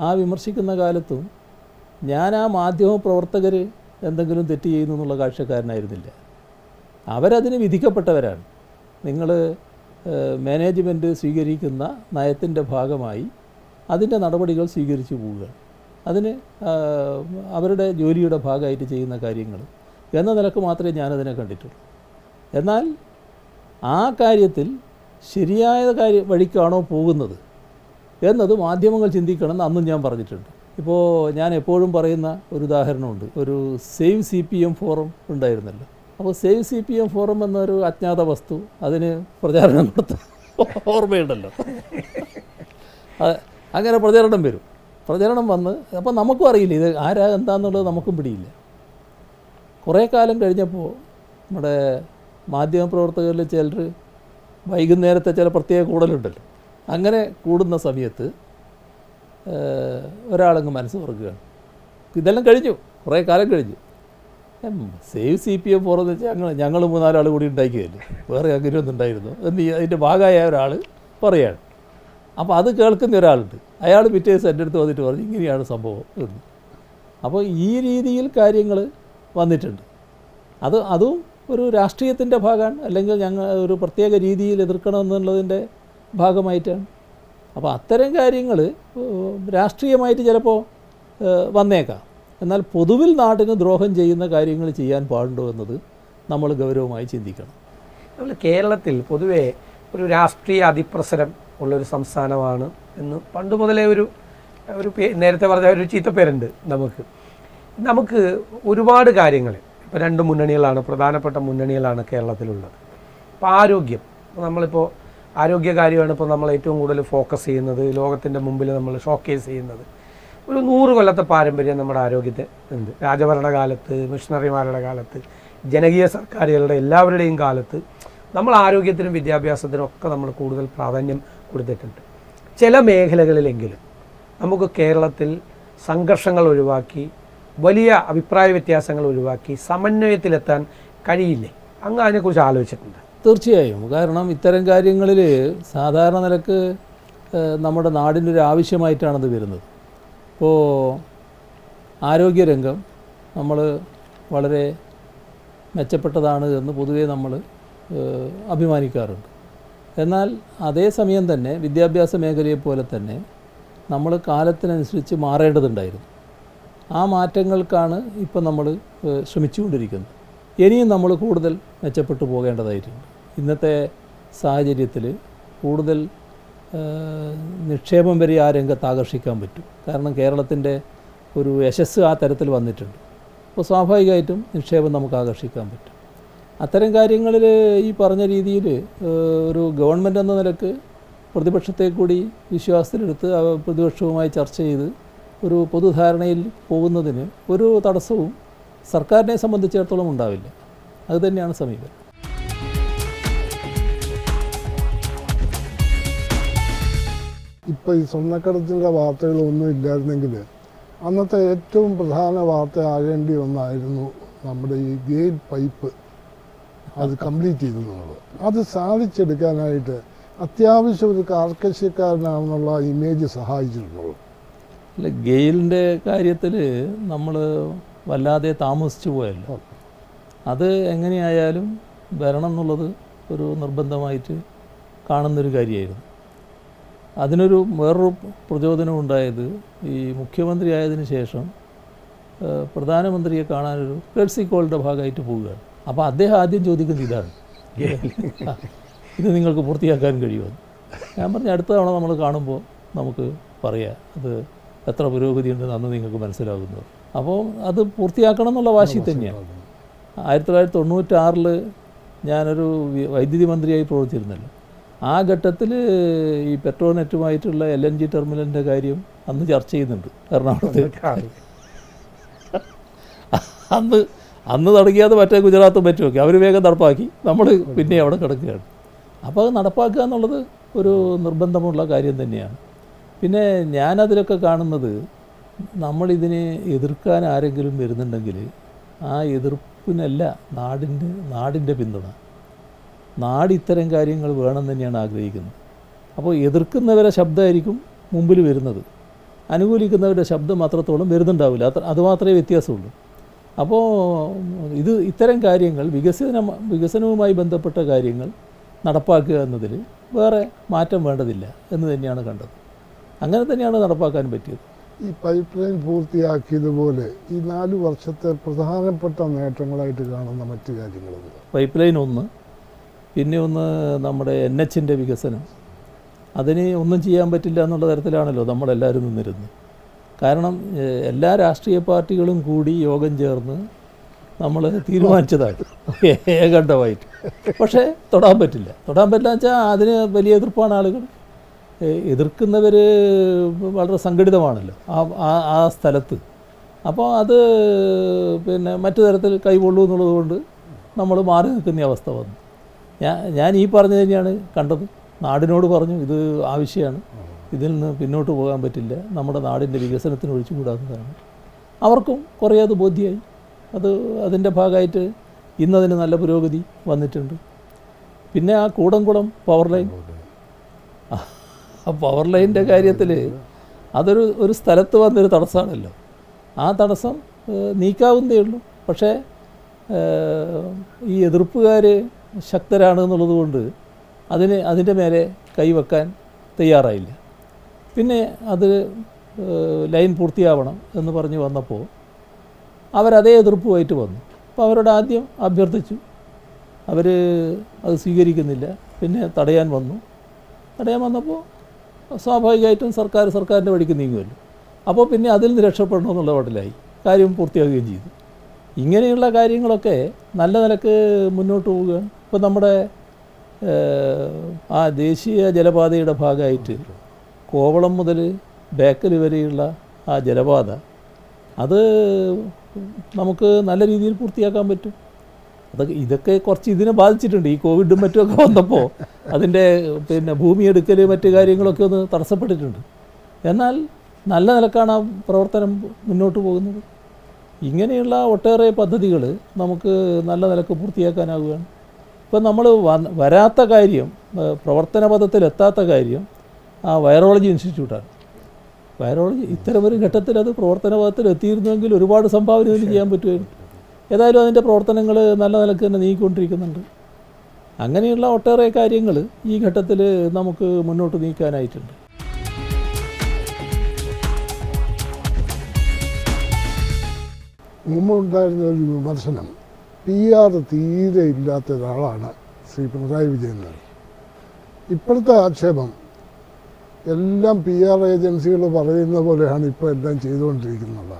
ആ വിമർശിക്കുന്ന കാലത്തും ഞാൻ ആ മാധ്യമ പ്രവർത്തകർ എന്തെങ്കിലും തെറ്റ് ചെയ്യുന്നു എന്നുള്ള കാഴ്ചക്കാരനായിരുന്നില്ല. അവരതിന് വിധിക്കപ്പെട്ടവരാണ്. നിങ്ങൾ മാനേജ്മെന്റ് സ്വീകരിക്കുന്ന നയത്തിന്റെ ഭാഗമായി അതിന്റെ നടപടികൾ സ്വീകരിച്ചു പോവുക. അതിന് അവരുടെ ജോലിയുടെ ഭാഗമായിട്ട് ചെയ്യുന്ന കാര്യങ്ങൾ എന്ന നിലയ്ക്ക് മാത്രമേ ഞാനതിനെ കണ്ടിട്ടുള്ളൂ. എന്നാൽ ആ കാര്യത്തിൽ ശരിയായ കാര്യ വഴിക്കാണോ പോകുന്നത് എന്നത് മാധ്യമങ്ങൾ ചിന്തിക്കണം എന്ന് അന്നും ഞാൻ പറഞ്ഞിട്ടുണ്ട്. ഇപ്പോൾ ഞാൻ എപ്പോഴും പറയുന്ന ഒരു ഉദാഹരണമുണ്ട്. ഒരു save C P M forum ഉണ്ടായിരുന്നല്ലോ. അപ്പോൾ save C P M forum എന്നൊരു അജ്ഞാത വസ്തു അതിന് പ്രചാരണം കൊടുത്ത. ഓർമ്മയുണ്ടല്ലോ. അങ്ങനെ പ്രചാരണം വരും. പ്രചരണം വന്ന് അപ്പോൾ നമുക്കും അറിയില്ല ഇത് ആരാ എന്താണെന്നുള്ളത് നമുക്കും പിടിയില്ല. കുറേ കാലം കഴിഞ്ഞപ്പോൾ നമ്മുടെ മാധ്യമപ്രവർത്തകരിൽ ചിലർ വൈകുന്നേരത്തെ ചില പ്രത്യേക കൂടലുണ്ടല്ലോ. അങ്ങനെ കൂടുന്ന സമയത്ത് ഒരാളങ്ങ് മനസ്സ് തുറക്കുകയാണ് ഇതെല്ലാം കഴിഞ്ഞു. കുറേ കാലം കഴിഞ്ഞു. സേവ് സി പി എം പോറെന്ന് വെച്ചാൽ ഞങ്ങൾ ഞങ്ങൾ മൂന്നാലാൾ കൂടി ഉണ്ടാക്കിയതല്ലേ? വേറെ അങ്ങനെ ഒന്നും ഉണ്ടായിരുന്നു? എന്ന് അതിന്റെ ഭാഗമായ ഒരാൾ പറയാണ്. അപ്പോൾ അത് കേൾക്കുന്ന ഒരാളുണ്ട്. അയാൾ പിറ്റേ ദിവസം എന്റെ അടുത്ത് വന്നിട്ട് പറഞ്ഞു ഇങ്ങനെയാണ് സംഭവം എന്ന്. അപ്പോൾ ഈ രീതിയിൽ കാര്യങ്ങൾ വന്നിട്ടുണ്ട്. അത് അതും ഒരു രാഷ്ട്രീയത്തിന്റെ ഭാഗമാണ്. അല്ലെങ്കിൽ ഞങ്ങൾ ഒരു പ്രത്യേക രീതിയിൽ എതിർക്കണമെന്നുള്ളതിന്റെ ഭാഗമായിട്ടാണ്. അപ്പോൾ അത്തരം കാര്യങ്ങൾ രാഷ്ട്രീയമായിട്ട് ചിലപ്പോൾ വന്നേക്കാം. എന്നാൽ പൊതുവിൽ നാടിന് ദ്രോഹം ചെയ്യുന്ന കാര്യങ്ങൾ ചെയ്യാൻ പാടുണ്ടോ എന്നത് നമ്മൾ ഗൗരവമായി ചിന്തിക്കണം. നമ്മൾ കേരളത്തിൽ പൊതുവേ ഒരു രാഷ്ട്രീയ അതിപ്രസരം ഉള്ളൊരു സംസ്ഥാനമാണ് എന്ന് പണ്ട് മുതലേ ഒരു ഒരു നേരത്തെ പറഞ്ഞ ഒരു ചീത്തപ്പേരുണ്ട് നമുക്ക്. നമുക്ക് ഒരുപാട് കാര്യങ്ങൾ ഇപ്പോൾ രണ്ട് മുന്നണികളാണ് പ്രധാനപ്പെട്ട മുന്നണികളാണ് കേരളത്തിലുള്ളത്. ഇപ്പോൾ ആരോഗ്യം നമ്മളിപ്പോൾ ആരോഗ്യകാര്യമാണ് ഇപ്പോൾ നമ്മൾ ഏറ്റവും കൂടുതൽ ഫോക്കസ് ചെയ്യുന്നത്. ലോകത്തിന്റെ മുമ്പിൽ നമ്മൾ ഷോക്കേസ് ചെയ്യുന്നത്. ഒരു നൂറ് കൊല്ലത്തെ പാരമ്പര്യം നമ്മുടെ ആരോഗ്യത്തെ ഉണ്ട്. രാജഭരണകാലത്ത് മിഷണറിമാരുടെ കാലത്ത് ജനകീയ സർക്കാരുകളുടെ എല്ലാവരുടെയും കാലത്ത് നമ്മൾ ആരോഗ്യത്തിനും വിദ്യാഭ്യാസത്തിനും ഒക്കെ നമ്മൾ കൂടുതൽ പ്രാധാന്യം കൊടുത്തിട്ടുണ്ട്. ചില മേഖലകളിലെങ്കിലും നമുക്ക് കേരളത്തിൽ സംഘർഷങ്ങൾ ഒഴിവാക്കി വലിയ അഭിപ്രായ വ്യത്യാസങ്ങൾ ഒഴിവാക്കി സമന്വയത്തിലെത്താൻ കഴിയില്ലേ? അങ്ങ് അതിനെക്കുറിച്ച് ആലോചിച്ചിട്ടുണ്ട്. തീർച്ചയായും. കാരണം ഇത്തരം കാര്യങ്ങളിൽ സാധാരണ നിലയ്ക്ക് നമ്മുടെ നാടിന്റെ ഒരു ആവശ്യമായിട്ടാണത് വരുന്നത്. ഇപ്പോൾ ആരോഗ്യരംഗം നമ്മൾ വളരെ മെച്ചപ്പെട്ടതാണ് എന്ന് പൊതുവേ നമ്മൾ അഭിമാനിക്കാറുണ്ട്. എന്നാൽ അതേസമയം തന്നെ വിദ്യാഭ്യാസ മേഖലയെ പോലെ തന്നെ നമ്മൾ കാലത്തിനനുസരിച്ച് മാറേണ്ടതുണ്ടായിരുന്നു. ആ മാറ്റങ്ങൾക്കാണ് ഇപ്പം നമ്മൾ ശ്രമിച്ചുകൊണ്ടിരിക്കുന്നത്. ഇനിയും നമ്മൾ കൂടുതൽ മെച്ചപ്പെട്ടു പോകേണ്ടതായിട്ടുണ്ട്. ഇന്നത്തെ സാഹചര്യത്തിൽ കൂടുതൽ നിക്ഷേപം വരെ ആ രംഗത്ത് ആകർഷിക്കാൻ പറ്റും. കാരണം കേരളത്തിന്റെ ഒരു യശസ് ആ തരത്തിൽ വന്നിട്ടുണ്ട്. അപ്പോൾ സ്വാഭാവികമായിട്ടും നിക്ഷേപം നമുക്ക് ആകർഷിക്കാൻ പറ്റും. അത്തരം കാര്യങ്ങളിൽ ഈ പറഞ്ഞ രീതിയിൽ ഒരു ഗവൺമെന്റ് എന്ന നിലയ്ക്ക് പ്രതിപക്ഷത്തെ കൂടി വിശ്വാസത്തിലെടുത്ത് പ്രതിപക്ഷവുമായി ചർച്ച ചെയ്ത് ഒരു പൊതുധാരണയിൽ പോകുന്നതിന് ഒരു തടസ്സവും സർക്കാരിനെ സംബന്ധിച്ചിടത്തോളം ഉണ്ടാവില്ല. അതുതന്നെയാണ് സമീപനം. ഇപ്പം ഈ സ്വർണക്കടത്തിന്റെ വാർത്തകളൊന്നും ഇല്ലായിരുന്നെങ്കിൽ അന്നത്തെ ഏറ്റവും പ്രധാന വാർത്ത ആകേണ്ടി ഒന്നായിരുന്നു നമ്മുടെ ഈ ഗെയിൽ പൈപ്പ്. അത് കംപ്ലീറ്റ് ചെയ്തു എന്നുള്ളത്. അത് സാധിച്ചെടുക്കാനായിട്ട് അത്യാവശ്യം ഒരു കാർക്കശ്യക്കാരനാണെന്നുള്ള ഇമേജ് സഹായിച്ചിട്ടുള്ളൂ അല്ല ഗെയിലിന്റെ കാര്യത്തിൽ നമ്മൾ വല്ലാതെ താമസിച്ചു പോയല്ലോ. അത് എങ്ങനെയായാലും വരണം എന്നുള്ളത് ഒരു നിർബന്ധമായിട്ട് കാണുന്നൊരു കാര്യമായിരുന്നു. അതിനൊരു വേറൊരു പ്രചോദനം ഉണ്ടായത് ഈ മുഖ്യമന്ത്രി ആയതിനു ശേഷം പ്രധാനമന്ത്രിയെ കാണാനൊരു കേൾസി കോളിന്റെ ഭാഗമായിട്ട് പോവുകയാണ്. അപ്പോൾ അദ്ദേഹം ആദ്യം ചോദിക്കുന്നത് ഇതാണ്. ഇത് നിങ്ങൾക്ക് പൂർത്തിയാക്കാൻ കഴിയുമോ? ഞാൻ പറഞ്ഞു അടുത്ത തവണ നമ്മൾ കാണുമ്പോൾ നമുക്ക് പറയാം. അത് എത്ര പുരോഗതി ഉണ്ടെന്ന് അന്ന് നിങ്ങൾക്ക് മനസ്സിലാകുന്നു. അപ്പോൾ അത് പൂർത്തിയാക്കണം എന്നുള്ള വാശി തന്നെയാണ്. ആയിരത്തി തൊള്ളായിരത്തി തൊണ്ണൂറ്റാറിൽ ഞാനൊരു വൈദ്യുതി മന്ത്രിയായി പ്രവർത്തിച്ചിരുന്നല്ലോ. ആ ഘട്ടത്തിൽ ഈ പെട്രോനെറ്റുമായിട്ടുള്ള എൽ എൻ ജി ടെർമിനലിന്റെ കാര്യം അന്ന് ചർച്ച ചെയ്യുന്നുണ്ട് എറണാകുളത്ത്. അന്ന് അന്ന് തടങ്ങിയാതെ മറ്റേ ഗുജറാത്ത് പറ്റുമൊക്കെ അവർ വേഗം നടപ്പാക്കി. നമ്മൾ പിന്നെ അവിടെ കിടക്കുകയാണ്. അപ്പോൾ അത് നടപ്പാക്കുക എന്നുള്ളത് ഒരു നിർബന്ധമുള്ള കാര്യം തന്നെയാണ്. പിന്നെ ഞാനതിലൊക്കെ കാണുന്നത് നമ്മളിതിനെ എതിർക്കാൻ ആരെങ്കിലും വരുന്നുണ്ടെങ്കിൽ ആ എതിർപ്പിനല്ല നാടിന്റെ നാടിന്റെ പിന്തുണ. നാട് ഇത്തരം കാര്യങ്ങൾ വേണം തന്നെയാണ് ആഗ്രഹിക്കുന്നത്. അപ്പോൾ എതിർക്കുന്നവരെ ശബ്ദമായിരിക്കും മുമ്പിൽ വരുന്നത്. അനുകൂലിക്കുന്നവരുടെ ശബ്ദം അത്രത്തോളം വരുന്നുണ്ടാവില്ല. അത്ര അതുമാത്രമേ വ്യത്യാസമുള്ളൂ. അപ്പോൾ ഇത് ഇത്തരം കാര്യങ്ങൾ വികസന വികസനവുമായി ബന്ധപ്പെട്ട കാര്യങ്ങൾ നടപ്പാക്കുക എന്നതിൽ വേറെ മാറ്റം വേണ്ടതില്ല എന്ന് തന്നെയാണ് കണ്ടത്. അങ്ങനെ തന്നെയാണ് നടപ്പാക്കാൻ പറ്റിയത്. ഈ പൈപ്പ് ലൈൻ പൂർത്തിയാക്കിയതുപോലെ ഈ നാല് വർഷത്തെ പ്രധാനപ്പെട്ട നേട്ടങ്ങളായിട്ട് കാണുന്ന മറ്റു കാര്യങ്ങൾ പൈപ്പ് ലൈൻ ഒന്ന് പിന്നെ ഒന്ന് നമ്മുടെ എൻ എച്ചിന്റെ വികസനം. അതിന് ഒന്നും ചെയ്യാൻ പറ്റില്ല എന്നുള്ള തരത്തിലാണല്ലോ നമ്മളെല്ലാവരും നിന്നിരുന്നത്. കാരണം എല്ലാ രാഷ്ട്രീയ പാർട്ടികളും കൂടി യോഗം ചേർന്ന് നമ്മൾ തീരുമാനിച്ചതാണ് ഏകണ്ഠമായിട്ട്. പക്ഷേ തൊടാൻ പറ്റില്ല. തൊടാൻ പറ്റില്ല വെച്ചാൽ അതിന് വലിയ എതിർപ്പാണ് ആളുകൾ എതിർക്കുന്നവർ വളരെ സംഘടിതമാണല്ലോ ആ ആ- സ്ഥലത്ത്. അപ്പോൾ അത് പിന്നെ മറ്റു തരത്തിൽ കൈകൊള്ളൂ എന്നുള്ളത് കൊണ്ട് നമ്മൾ മാറി നിൽക്കുന്ന അവസ്ഥ വന്നു. ഞാൻ ഞാൻ ഈ പറഞ്ഞു തന്നെയാണ്. കണ്ടത്. നാടിനോട് പറഞ്ഞു ഇത് ആവശ്യമാണ്. ഇതിൽ നിന്ന് പിന്നോട്ട് പോകാൻ പറ്റില്ല. നമ്മുടെ നാടിന്റെ വികസനത്തിന് ഒഴിച്ചുകൂടാത്തതാണ്. അവർക്കും കുറേ അത് ബോധ്യമായി അത് അതിന്റെ ഭാഗമായിട്ട് ഇന്നതിന് നല്ല പുരോഗതി വന്നിട്ടുണ്ട്. പിന്നെ ആ കൂടംകുളം പവർ ലൈൻ ആ പവർ ലൈന്റെ കാര്യത്തിൽ അതൊരു ഒരു സ്ഥലത്ത് വന്നൊരു തടസ്സമാണല്ലോ. ആ തടസ്സം നീക്കാവുന്നേ ഉള്ളൂ. പക്ഷേ ഈ എതിർപ്പുകാർ ശക്തരാണ് എന്നുള്ളത് കൊണ്ട് അതിന് അതിന്റെ മേലെ കൈവെക്കാൻ തയ്യാറായില്ല. പിന്നെ അത് ലൈൻ പൂർത്തിയാവണം എന്ന് പറഞ്ഞ് വന്നപ്പോൾ അവരതേ എതിർപ്പുമായിട്ട് വന്നു. അപ്പോൾ അവരോട് ആദ്യം അഭ്യർത്ഥിച്ചു. അവർ അത് സ്വീകരിക്കുന്നില്ല. പിന്നെ തടയാൻ വന്നു. തടയാൻ വന്നപ്പോൾ സ്വാഭാവികമായിട്ടും സർക്കാർ സർക്കാരിന്റെ വഴിക്ക് നീങ്ങുമല്ലോ. അപ്പോൾ പിന്നെ അതിൽ നിന്ന് രക്ഷപ്പെടണമെന്നുള്ള പാട്ടിലായി കാര്യം പൂർത്തിയാകുകയും ചെയ്തു. ഇങ്ങനെയുള്ള കാര്യങ്ങളൊക്കെ നല്ല നിലയ്ക്ക് മുന്നോട്ട് പോവുകയാണ്. ഇപ്പോൾ നമ്മുടെ ആ ദേശീയ ജലപാതയുടെ ഭാഗമായിട്ട് കോവളം മുതൽ ബേക്കൽ വരെയുള്ള ആ ജലപാത അത് നമുക്ക് നല്ല രീതിയിൽ പൂർത്തിയാക്കാൻ പറ്റും. അതൊക്കെ ഇതൊക്കെ കുറച്ച് ഇതിനെ ബാധിച്ചിട്ടുണ്ട്. ഈ കോവിഡും മറ്റുമൊക്കെ വന്നപ്പോൾ അതിന്റെ പിന്നെ ഭൂമി എടുക്കൽ മറ്റു കാര്യങ്ങളൊക്കെ ഒന്ന് തടസ്സപ്പെട്ടിട്ടുണ്ട്. എന്നാൽ നല്ല നിലക്കാണ് ആ പ്രവർത്തനം മുന്നോട്ട് പോകുന്നത്. ഇങ്ങനെയുള്ള ഒട്ടേറെ പദ്ധതികൾ നമുക്ക് നല്ല നിലയ്ക്ക് പൂർത്തിയാക്കാനാവുകയാണ്. ഇപ്പം നമ്മൾ വരാത്ത കാര്യം പ്രവർത്തന പദത്തിൽ എത്താത്ത കാര്യം ആ വൈറോളജി ഇൻസ്റ്റിറ്റ്യൂട്ടാണ്. വൈറോളജി ഇത്തരം ഒരു ഘട്ടത്തിൽ അത് പ്രവർത്തന പദത്തിൽ എത്തിയിരുന്നുവെങ്കിൽ ഒരുപാട് സംഭാവന ഇതിന് ചെയ്യാൻ പറ്റുമായിരുന്നു. ഏതായാലും അതിന്റെ പ്രവർത്തനങ്ങൾ നല്ല നിലയ്ക്ക് തന്നെ നീങ്ങിക്കൊണ്ടിരിക്കുന്നുണ്ട്. അങ്ങനെയുള്ള ഒട്ടേറെ കാര്യങ്ങൾ ഈ ഘട്ടത്തിൽ നമുക്ക് മുന്നോട്ട് നീക്കാനായിട്ടുണ്ട്. മുമ്പുണ്ടായിരുന്ന ഒരു വിമർശനം ആർ തീരെ ഇല്ലാത്ത ഒരാളാണ് ശ്രീ പിണറായി വിജയൻ. ഇപ്പോഴത്തെ ആക്ഷേപം എല്ലാം പി ആർ ഏജൻസികൾ പറയുന്ന പോലെയാണ് ഇപ്പോൾ എല്ലാം ചെയ്തുകൊണ്ടിരിക്കുന്നത്.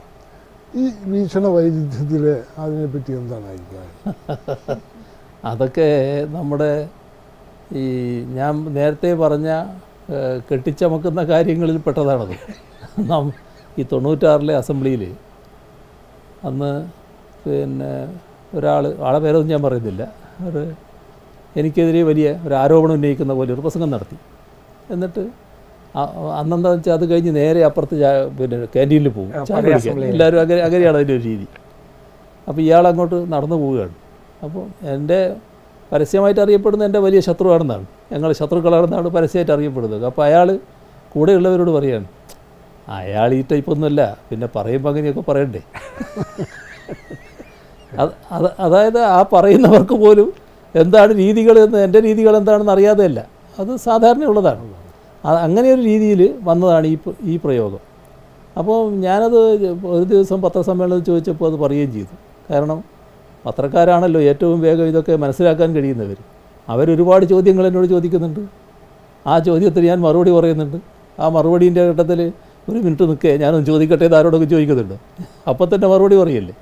ഈ വീക്ഷണ വൈരുദ്ധ്യത്തിൽ അതിനെപ്പറ്റി എന്താണ് അഭിപ്രായം? (laughs) അതൊക്കെ നമ്മുടെ ഈ ഞാൻ നേരത്തെ പറഞ്ഞ കെട്ടിച്ചമക്കുന്ന കാര്യങ്ങളിൽ പെട്ടതാണത്. (laughs) നാം ഈ തൊണ്ണൂറ്റാറിലെ അസംബ്ലിയിൽ അന്ന് പിന്നെ ഒരാൾ ആളെ പേരൊന്നും ഞാൻ പറയുന്നില്ല. ഒരു എനിക്കെതിരെ വലിയ ഒരു ആരോപണം ഉന്നയിക്കുന്ന പോലെ ഒരു പ്രസംഗം നടത്തി. എന്നിട്ട് അന്നെന്താണെന്ന് അന്നെന്താ വെച്ചാൽ അത് കഴിഞ്ഞ് നേരെ അപ്പുറത്ത് പിന്നെ ക്യാന്റീനിൽ പോകും. ചായ കുടിക്കാൻ. എല്ലാവരും അങ്ങനെ അങ്ങനെയാണ് അതിന്റെ ഒരു രീതി. അപ്പോൾ ഇയാൾ അങ്ങോട്ട് നടന്നു പോവുകയാണ്. അപ്പോൾ എന്റെ പരസ്യമായിട്ട് അറിയപ്പെടുന്ന എന്റെ വലിയ ശത്രുവാണെന്നാണ്. ഞങ്ങൾ ശത്രുക്കളാണെന്നാണ് പരസ്യമായിട്ട് അറിയപ്പെടുന്നത്. അപ്പോൾ അയാൾ കൂടെയുള്ളവരോട് പറയാണ് അയാൾ ഈ ടൈപ്പൊന്നുമല്ല പിന്നെ പറയുമ്പോൾ അങ്ങനെയൊക്കെ പറയണ്ടേ? (laughs) അതായത് ആ പറയുന്നവർക്ക് പോലും എന്താണ് രീതികൾ എന്ന് എന്റെ രീതികൾ എന്താണെന്ന് അറിയാതെയല്ല. അത് സാധാരണയുള്ളതാണ് അങ്ങനെ ഒരു രീതിയിൽ വന്നതാണ് ഈ ഈ പ്രയോഗം. അപ്പോൾ ഞാനത് ഒരു ദിവസം പത്രസമ്മേളനത്തിൽ ചോദിച്ചപ്പോൾ അത് പറയുകയും ചെയ്തു. കാരണം പത്രക്കാരാണല്ലോ ഏറ്റവും വേഗം ഇതൊക്കെ മനസ്സിലാക്കാൻ കഴിയുന്നവർ. അവരൊരുപാട് ചോദ്യങ്ങൾ എന്നോട് ചോദിക്കുന്നുണ്ട്. ആ ചോദ്യത്തിന് ഞാൻ മറുപടി പറയുന്നുണ്ട്. ആ മറുപടീന്റെ ഘട്ടത്തിൽ ഒരു മിനിറ്റ് നിൽക്കേ ഞാനൊന്ന് ചോദിക്കട്ടെ എന്ന് ആരോടൊക്കെ ചോദിക്കുന്നുണ്ട്. അപ്പം തന്നെ മറുപടി പറയല്ലേ?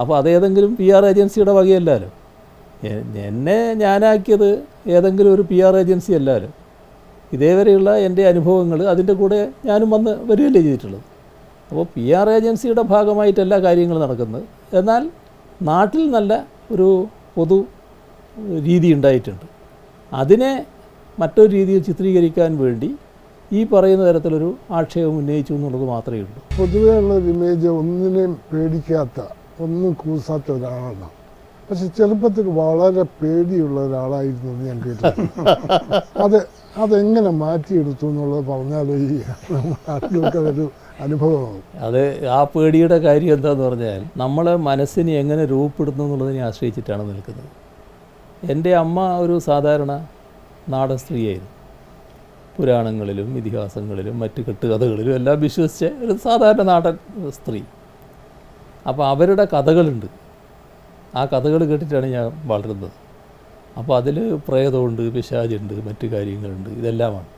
അപ്പോൾ അതേതെങ്കിലും പി ആർ ഏജൻസിയുടെ വകയല്ലല്ലോ എന്നെ ഞാനാക്കിയത് ഏതെങ്കിലും ഒരു പി ആർ ഏജൻസി അല്ലല്ലോ ഇതേവരെയുള്ള എന്റെ അനുഭവങ്ങൾ അതിന്റെ കൂടെ ഞാനും വന്ന് വരികയല്ലേ ചെയ്തിട്ടുള്ളത്. അപ്പോൾ പി ആർ ഏജൻസിയുടെ ഭാഗമായിട്ടല്ല കാര്യങ്ങൾ നടക്കുന്നത്. എന്നാൽ നാട്ടിൽ നല്ല ഒരു പൊതു രീതി ഉണ്ടായിട്ടുണ്ട്. അതിനെ മറ്റൊരു രീതിയിൽ ചിത്രീകരിക്കാൻ വേണ്ടി ഈ പറയുന്ന തരത്തിലൊരു ആക്ഷേപം ഉന്നയിച്ചു എന്നുള്ളത് മാത്രമേ ഉള്ളൂ. പൊതുവേ ഉള്ള ഒരു ഇമേജ് ഒന്നിനെയും പേടിക്കാത്ത ഒന്നും കൂസാത്ത ഒരാളാണ്. പക്ഷെ ചെറുപ്പത്തിൽ വളരെ പേടിയുള്ള ഒരാളായിരുന്നു എന്ന് ഞാൻ കേട്ടിട്ടുണ്ട്. അത് അതെങ്ങനെ മാറ്റിയെടുത്തു എന്നുള്ളത് പറഞ്ഞാൽ ഈ ആളുകൾക്ക് ഒരു അനുഭവമാകും അത് ആ പേടിയുടെ കാര്യം എന്താന്ന് പറഞ്ഞാൽ നമ്മളെ മനസ്സിനെ എങ്ങനെ രൂപപ്പെടുന്നു എന്നുള്ളതിനെ ആശ്രയിച്ചിട്ടാണ് നിൽക്കുന്നത്. എന്റെ അമ്മ ഒരു സാധാരണ നാടൻ സ്ത്രീയായിരുന്നു പുരാണങ്ങളിലും ഇതിഹാസങ്ങളിലും മറ്റ് കെട്ടുകഥകളിലും എല്ലാം വിശ്വസിച്ച ഒരു സാധാരണ നാടൻ സ്ത്രീ. അപ്പോൾ അവരുടെ കഥകളുണ്ട്. ആ കഥകൾ കേട്ടിട്ടാണ് ഞാൻ വളരുന്നത്. അപ്പോൾ അതിൽ പ്രേതമുണ്ട് പിശാചുണ്ട് മറ്റു കാര്യങ്ങളുണ്ട് ഇതെല്ലാമാണ്.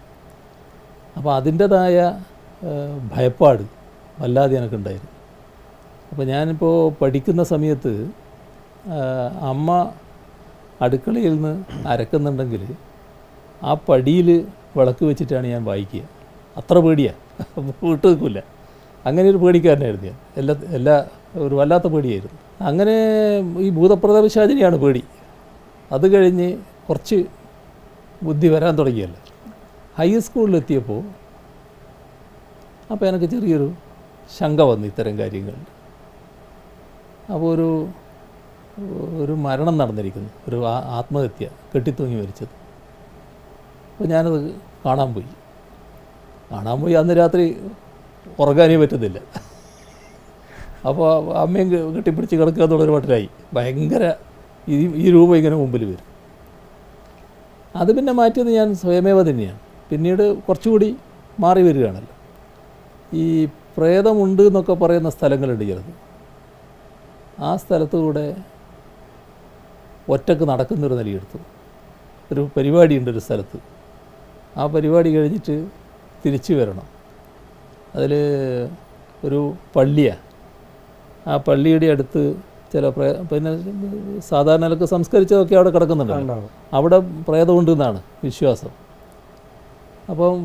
അപ്പോൾ അതിന്റെതായ ഭയപ്പാട് വല്ലാതെ എനിക്കുണ്ടായിരുന്നു. അപ്പോൾ ഞാനിപ്പോൾ പഠിക്കുന്ന സമയത്ത് അമ്മ അടുക്കളയിൽ നിന്ന് അരക്കുന്നുണ്ടെങ്കിൽ ആ പടിയിൽ വിളക്ക് വെച്ചിട്ടാണ് ഞാൻ വായിക്കുക. അത്ര പേടിയാണ് വിട്ടു നിൽക്കില്ല അങ്ങനെ ഒരു പേടിക്കാരനായിരുന്നു ഞാൻ. എല്ലാ എല്ലാ ഒരു വല്ലാത്ത പേടിയായിരുന്നു. അങ്ങനെ ഈ ഭൂതപ്രതപിശാചിനെയാണ് പേടി. അത് കഴിഞ്ഞ് കുറച്ച് ബുദ്ധി വരാൻ തുടങ്ങിയല്ലോ. ഹൈസ്കൂളിലെത്തിയപ്പോൾ അപ്പോൾ എനിക്ക് ചെറിയൊരു ശങ്ക വന്നു ഇത്തരം കാര്യങ്ങൾ. അപ്പോൾ ഒരു ഒരു മരണം നടന്നിരിക്കുന്നു. ഒരു ആത്മഹത്യ കെട്ടിത്തൂങ്ങി മരിച്ചത്. അപ്പോൾ ഞാനത് കാണാൻ പോയി. കാണാൻ പോയി. അന്ന് രാത്രി ഉറങ്ങാനേ പറ്റുന്നില്ല. അപ്പോൾ അമ്മയും കെട്ടിപ്പിടിച്ച് കിടക്കുക എന്നുള്ളൊരു മട്ടിലായി ഭയങ്കര ഈ ഈ രൂപം ഇങ്ങനെ മുമ്പിൽ വരും. അത് പിന്നെ മാറ്റിയത് ഞാൻ സ്വയമേവ തന്നെയാണ്. പിന്നീട് കുറച്ചുകൂടി മാറി വരികയാണല്ലോ. ഈ പ്രേതമുണ്ട് എന്നൊക്കെ പറയുന്ന സ്ഥലങ്ങളുണ്ട് ചിലത്. ആ സ്ഥലത്തുകൂടെ ഒറ്റയ്ക്ക് നടക്കുന്നൊരു നിലയെടുത്തു. ഒരു പരിപാടിയുണ്ട് ഒരു സ്ഥലത്ത്. ആ പരിപാടി കഴിഞ്ഞിട്ട് തിരിച്ചു വരണം. അതിൽ ഒരു പള്ളിയാണ് ആ പള്ളിയുടെ അടുത്ത് ചില പ്രേ പിന്നെ സാധാരണ നിലയ്ക്ക് സംസ്കരിച്ചതൊക്കെ അവിടെ കിടക്കുന്നുണ്ട്. അവിടെ പ്രേതമുണ്ട് എന്നാണ് വിശ്വാസം. അപ്പം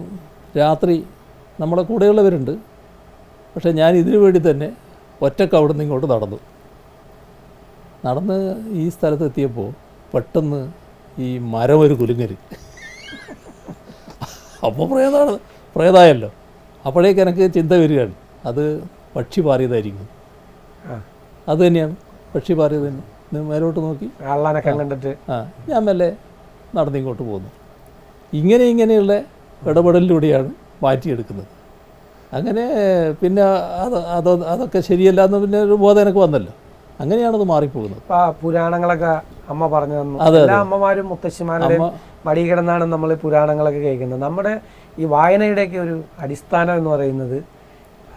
രാത്രി നമ്മളെ കൂടെയുള്ളവരുണ്ട്. പക്ഷേ ഞാൻ ഇതിനു വേണ്ടി തന്നെ ഒറ്റയ്ക്ക് അവിടെ നിന്ന് ഇങ്ങോട്ട് നടന്നു. നടന്ന് ഈ സ്ഥലത്ത് എത്തിയപ്പോൾ പെട്ടെന്ന് ഈ മരം ഒരു കുലുങ്ങരി അപ്പോൾ പ്രേതാണ് പ്രേതായല്ലോ. അപ്പോഴേക്ക് എനിക്ക് ചിന്ത വരികയാണ്. അത് പക്ഷി പാറിയതായിരിക്കും. അത് തന്നെയാണ്. പക്ഷി പാറിയത് തന്നെ. മേലോട്ട് നോക്കി. കണ്ടിട്ട്. ആ. ഞാൻ മെല്ലെ നടന്നിങ്ങോട്ട് പോകുന്നു ഇങ്ങനെ ഇങ്ങനെയുള്ള ഇടപെടലിലൂടെയാണ് മാറ്റിയെടുക്കുന്നത്. അങ്ങനെ പിന്നെ അത് അത് അതൊക്കെ ശരിയല്ല എന്ന് പിന്നെ ഒരു ബോധം എനിക്ക് വന്നല്ലോ. അങ്ങനെയാണത് മാറിപ്പോകുന്നത്. പുരാണങ്ങളൊക്കെ അമ്മ പറഞ്ഞു തന്നു. അതെ, എല്ലാ അമ്മമാരും മുത്തശ്ശിമാരും മടി കിടന്നാണ് നമ്മൾ പുരാണങ്ങളൊക്കെ കേൾക്കുന്നത്. നമ്മുടെ ഈ വായനയുടെയൊക്കെ ഒരു അടിസ്ഥാനം എന്ന് പറയുന്നത്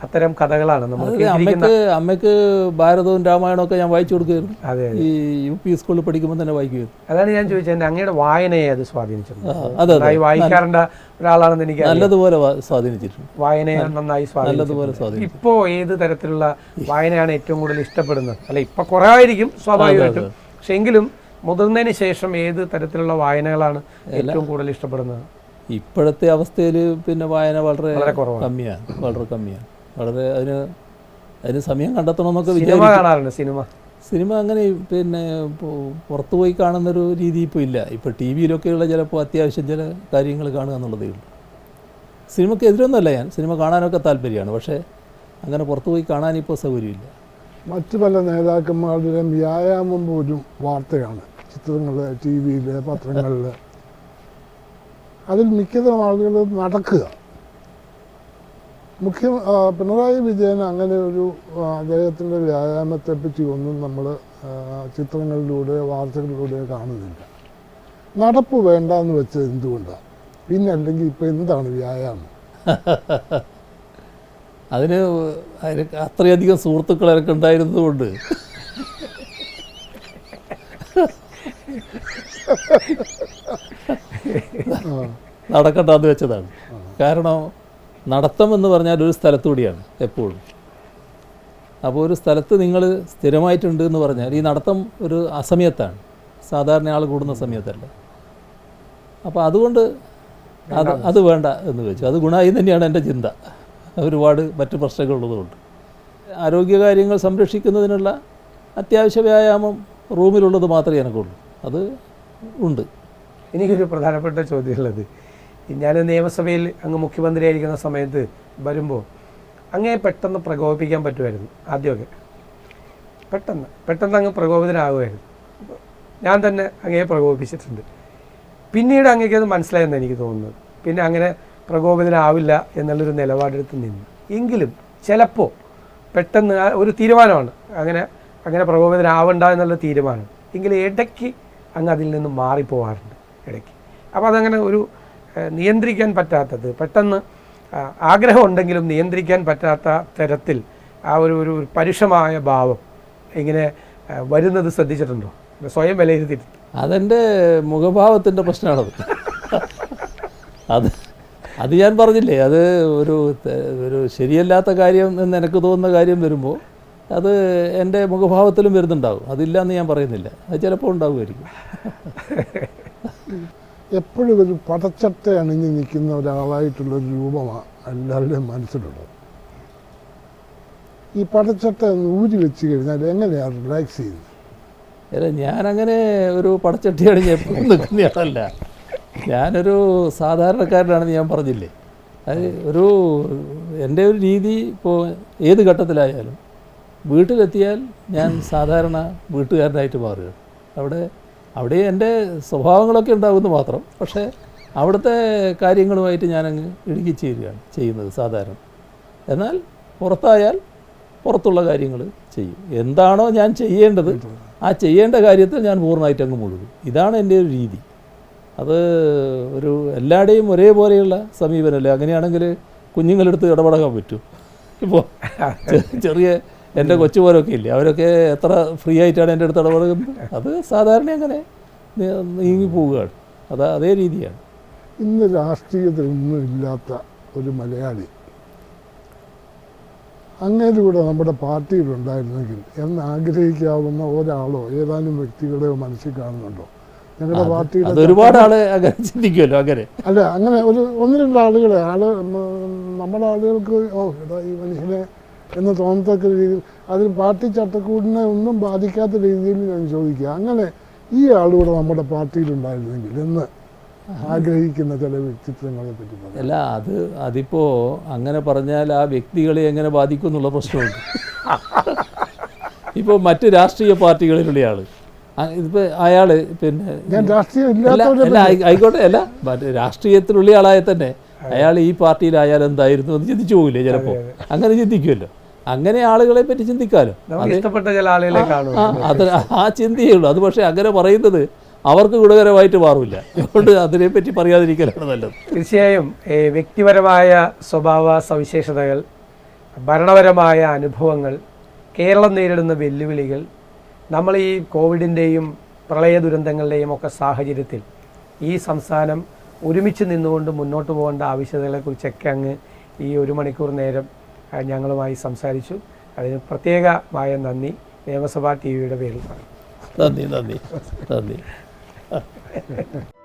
അത്തരം കഥകളാണ്. നമ്മൾ അമ്മയ്ക്ക് അമ്മയ്ക്ക് ഭാരതവും രാമായണവും ഒക്കെ ഞാൻ വായിച്ചു കൊടുക്കുകയായിരുന്നു. അതെ ഈ യു പി സ്കൂളിൽ പഠിക്കുമ്പോൾ തന്നെ വായിക്കുകയും അതാണ് ഞാൻ ചോദിച്ചത്. എന്റെ അങ്ങയുടെ വായനയെ അത് സ്വാധീനിച്ചിട്ടുണ്ട്. നന്നായി വായിക്കാറുണ്ട ഒരാളാണെന്ന് എനിക്ക് നല്ലതുപോലെ സ്വാധീനിച്ചിട്ടുണ്ട്. വായനയെ നന്നായി നല്ലതുപോലെ സ്വാധീനിച്ചു ഇപ്പോ ഏത് തരത്തിലുള്ള വായനയാണ് ഏറ്റവും കൂടുതൽ ഇഷ്ടപ്പെടുന്നത്? അല്ല ഇപ്പൊ കുറവായിരിക്കും സ്വാഭാവികമായിട്ടും. പക്ഷെ എങ്കിലും മുതിർന്നതിന് ശേഷം ഏത് തരത്തിലുള്ള വായനകളാണ് ഏറ്റവും കൂടുതൽ ഇഷ്ടപ്പെടുന്നത്? ഇപ്പോഴത്തെ അവസ്ഥയിൽ പിന്നെ വായന വളരെ വളരെ കുറവാണ്. കമ്മിയാണ് വളരെ കമ്മിയാണ് വളരെ അതിന് അതിന് സമയം കണ്ടെത്തണമെന്നൊക്കെ സിനിമ കാണാറുണ്ട് സിനിമ. സിനിമ അങ്ങനെ പിന്നെ പുറത്തു പോയി കാണുന്നൊരു രീതി ഇപ്പോൾ ഇല്ല. ഇപ്പോൾ ടി വിയിലൊക്കെയുള്ള ചിലപ്പോൾ അത്യാവശ്യം ചില കാര്യങ്ങൾ കാണുക എന്നുള്ളതേ ഉള്ളൂ. സിനിമയ്ക്ക് എതിരൊന്നുമല്ല ഞാൻ. സിനിമ കാണാനൊക്കെ താല്പര്യമാണ്. പക്ഷേ അങ്ങനെ പുറത്തു പോയി കാണാൻ ഇപ്പോൾ സൗകര്യമില്ല. മറ്റു പല നേതാക്കന്മാരുടെയും വ്യായാമം പോലും വാർത്തയാണ്. ചിത്രങ്ങൾ ടി വിയിൽ പത്രങ്ങളിൽ അതിൽ മിക്കതും ആളുകൾ നടക്കുക. മുഖ്യ പിണറായി വിജയൻ അങ്ങനെ ഒരു അദ്ദേഹത്തിന്റെ വ്യായാമത്തെ പറ്റി ഒന്നും നമ്മൾ ചിത്രങ്ങളിലൂടെ വാർത്തകളിലൂടെ കാണുന്നില്ല. നടപ്പ് വേണ്ടെന്ന് വെച്ചത് എന്തുകൊണ്ടാണ് പിന്നെ അല്ലെങ്കിൽ ഇപ്പം എന്താണ് വ്യായാമം? (laughs) അതിന് അത്രയധികം സുഹൃത്തുക്കൾ എനിക്ക് ഉണ്ടായിരുന്നതുകൊണ്ട്. നടക്കണ്ട നടക്കണ്ടെന്ന് വെച്ചതാണ്. കാരണം നടത്തം എന്ന് പറഞ്ഞാൽ ഒരു സ്ഥലത്തുകൂടിയാണ് എപ്പോഴും. അപ്പോൾ ഒരു സ്ഥലത്ത് നിങ്ങൾ സ്ഥിരമായിട്ടുണ്ട് എന്ന് പറഞ്ഞാൽ ഈ നടത്തം ഒരു അസമയത്താണ്. സാധാരണ ആൾ കൂടുന്ന സമയത്തല്ല. അപ്പോൾ അതുകൊണ്ട് അത് അത് വേണ്ട എന്ന് വെച്ചു. അത് ഗുണമായി തന്നെയാണ് എന്റെ ചിന്ത. ഒരുപാട് മറ്റ് പ്രശ്നങ്ങളുള്ളതുകൊണ്ട്. ആരോഗ്യകാര്യങ്ങൾ സംരക്ഷിക്കുന്നതിനുള്ള അത്യാവശ്യ വ്യായാമം റൂമിലുള്ളത് മാത്രമേ എനിക്കുള്ളൂ. അത് ഉണ്ട്. എനിക്കൊരു പ്രധാനപ്പെട്ട ചോദ്യമുള്ളത്. ഞാൻ നിയമസഭയിൽ അങ്ങ് മുഖ്യമന്ത്രിയായിരിക്കുന്ന സമയത്ത് വരുമ്പോൾ അങ്ങേ പെട്ടെന്ന് പ്രകോപിപ്പിക്കാൻ പറ്റുമായിരുന്നു ആദ്യമൊക്കെ. പെട്ടെന്ന് പെട്ടെന്ന് അങ്ങ് പ്രകോപിതനാകുമായിരുന്നു. ഞാൻ തന്നെ അങ്ങയെ പ്രകോപിപ്പിച്ചിട്ടുണ്ട്. പിന്നീട് അങ്ങേക്കത് മനസ്സിലായെന്ന് എനിക്ക് തോന്നുന്നത്. പിന്നെ അങ്ങനെ പ്രകോപിതനാവില്ല എന്നുള്ളൊരു നിലപാടെടുത്ത് നിന്നു. എങ്കിലും ചിലപ്പോൾ പെട്ടെന്ന് ഒരു തീരുമാനമാണ്. അങ്ങനെ അങ്ങനെ പ്രകോപിതനാവണ്ട എന്നുള്ള തീരുമാനം. എങ്കിലും ഇടയ്ക്ക് അങ്ങ് അതിൽ നിന്ന് മാറിപ്പോവാറുണ്ട് ഇടയ്ക്ക്. അപ്പോൾ അതങ്ങനെ ഒരു നിയന്ത്രിക്കാൻ പറ്റാത്തത് പെട്ടെന്ന് ആഗ്രഹം ഉണ്ടെങ്കിലും നിയന്ത്രിക്കാൻ പറ്റാത്ത തരത്തിൽ ആ ഒരു ഒരു പരുഷമായ ഭാവം ഇങ്ങനെ വരുന്നത് ശ്രദ്ധിച്ചിട്ടുണ്ടോ? സ്വയം വിലയിരുത്തിയിട്ടുണ്ട് അതെന്റെ മുഖഭാവത്തിന്റെ പ്രശ്നമാണത്. അത് അത് ഞാൻ പറഞ്ഞില്ലേ അത് ഒരു ഒരു ശരിയല്ലാത്ത കാര്യം എന്ന് എനിക്ക് തോന്നുന്ന കാര്യം വരുമ്പോൾ അത് എന്റെ മുഖഭാവത്തിലും വരുന്നുണ്ടാവും. അതില്ല എന്ന് ഞാൻ പറയുന്നില്ല. അത് ചിലപ്പോൾ ഉണ്ടാവുമായിരിക്കും. എപ്പോഴും ഒരു പടച്ചട്ട അണിഞ്ഞ് നിൽക്കുന്ന ഒരാളായിട്ടുള്ളൊരു രൂപമാണ് എല്ലാവരുടെയും മനസ്സിലുള്ളത്. ഈ പടച്ചട്ട ഊരി വെച്ച് കഴിഞ്ഞാൽ എങ്ങനെയാണ് റിലാക്സ് ചെയ്യുന്നത്? അല്ല ഞാനങ്ങനെ ഒരു പടച്ചട്ടി അണിഞ്ഞ് എപ്പോഴും നിൽക്കുന്നയാളല്ല. ഞാനൊരു സാധാരണക്കാരനാണെന്ന് ഞാൻ പറഞ്ഞില്ലേ? അത് ഒരു എന്റെ ഒരു രീതി ഇപ്പോൾ ഏത് ഘട്ടത്തിലായാലും വീട്ടിലെത്തിയാൽ ഞാൻ സാധാരണ വീട്ടുകാരനായിട്ട് മാറുക അവിടെ അവിടെ എന്റെ സ്വഭാവങ്ങളൊക്കെ ഉണ്ടാകുമെന്ന് മാത്രം പക്ഷേ അവിടുത്തെ കാര്യങ്ങളുമായിട്ട് ഞാനങ്ങ് ഇടുക്കി ചേരുകയാണ് ചെയ്യുന്നത് സാധാരണ. എന്നാൽ പുറത്തായാൽ പുറത്തുള്ള കാര്യങ്ങൾ ചെയ്യും. എന്താണോ ഞാൻ ചെയ്യേണ്ടത് ആ ചെയ്യേണ്ട കാര്യത്തിൽ ഞാൻ പൂർണമായിട്ട് അങ്ങ് മുഴുകും. ഇതാണ് എന്റെ ഒരു രീതി. അത് ഒരു എല്ലാവരുടെയും ഒരേപോലെയുള്ള സമീപനമല്ലേ? അങ്ങനെയാണെങ്കിൽ കുഞ്ഞുങ്ങളെടുത്ത് ഇടപെടാൻ പറ്റൂ. ഇപ്പോൾ ചെറിയ എന്റെ കൊച്ചു പോലൊക്കെ ഇല്ലേ? അവരൊക്കെ എത്ര ഫ്രീ ആയിട്ടാണ് എന്റെ അടുത്ത് ഇടപെടുന്നത്? അത് സാധാരണ അങ്ങനെ നീങ്ങി പോവുകയാണ്. അത് അതേ രീതിയാണ്. ഇന്ന് രാഷ്ട്രീയത്തിലൊന്നും ഇല്ലാത്ത ഒരു മലയാളി അങ്ങേലൂടെ നമ്മുടെ പാർട്ടിയിലുണ്ടായിരുന്നെങ്കിൽ എന്ന് ആഗ്രഹിക്കാവുന്ന ഒരാളോ ഏതാനും വ്യക്തികളെയോ മനസ്സിൽ കാണുന്നുണ്ടോ? ഞങ്ങളുടെ പാർട്ടിയുടെ അത് ഒരുപാട് ആൾ അങ്ങനെ ചിന്തിക്കുമല്ലോ അങ്ങനെ. അല്ല അങ്ങനെ ഒരു ഒന്ന് രണ്ട് ആളുകളെ ആൾ നമ്മുടെ ആളുകൾക്ക് ഓ എടാ ഈ മനുഷ്യനെ എന്ന് തോന്നത്തക്ക രീതിയിൽ അതിൽ പാർട്ടി ചട്ടക്കൂടിനെ ഒന്നും ബാധിക്കാത്ത രീതിയിൽ ഞാൻ ചോദിക്കുക അങ്ങനെ ഈ ആളുകൂടെ നമ്മുടെ പാർട്ടിയിലുണ്ടായിരുന്നെങ്കിൽ എന്ന് ആഗ്രഹിക്കുന്ന ചില വ്യക്തിത്വങ്ങളെ പറ്റി പറയാം. അല്ല അത് അതിപ്പോ അങ്ങനെ പറഞ്ഞാൽ ആ വ്യക്തികളെ എങ്ങനെ ബാധിക്കും എന്നുള്ള പ്രശ്നമുണ്ട്. ഇപ്പോൾ മറ്റ് രാഷ്ട്രീയ പാർട്ടികളിലുള്ള ആൾ ഇതിപ്പോൾ അയാൾ പിന്നെ ഞാൻ രാഷ്ട്രീയം ആയിക്കോട്ടെ അല്ല രാഷ്ട്രീയത്തിലുള്ള ആളായ തന്നെ അയാൾ ഈ പാർട്ടിയിലായാൽ എന്തായിരുന്നു എന്ന് ചിന്തിച്ചു പോകില്ലേ ചിലപ്പോൾ അങ്ങനെ ചിന്തിക്കുമല്ലോ. അങ്ങനെ ആളുകളെ പറ്റി ചിന്തിക്കാലോ. നമുക്ക് ഇഷ്ടപ്പെട്ട ചില ആളുകളെ കാണും ആ അത് ആ ചിന്തയേ ഉള്ളൂ. അത് പക്ഷേ അങ്ങനെ പറയുന്നത് അവർക്ക് ഗുണകരമായിട്ട് മാറില്ല. അതുകൊണ്ട് അതിനെപ്പറ്റി പറയാതിരിക്കലാണ് നല്ലത്. തീർച്ചയായും വ്യക്തിപരമായ സ്വഭാവ സവിശേഷതകൾ ഭരണപരമായ അനുഭവങ്ങൾ കേരളം നേരിടുന്ന വെല്ലുവിളികൾ നമ്മൾ ഈ കോവിഡിന്റെയും പ്രളയ ദുരന്തങ്ങളുടെയും ഒക്കെ സാഹചര്യത്തിൽ ഈ സംസ്ഥാനം ഒരുമിച്ച് നിന്നുകൊണ്ട് മുന്നോട്ട് പോകേണ്ട ആവശ്യകതകളെക്കുറിച്ചൊക്കെ അങ്ങ് ഈ ഒരു മണിക്കൂർ നേരം ഞങ്ങളുമായി സംസാരിച്ചു. അതിന് പ്രത്യേകമായ നന്ദി. നിയമസഭാ ടി വിയുടെ പേരിൽ നന്ദി നന്ദി നന്ദി. (laughs)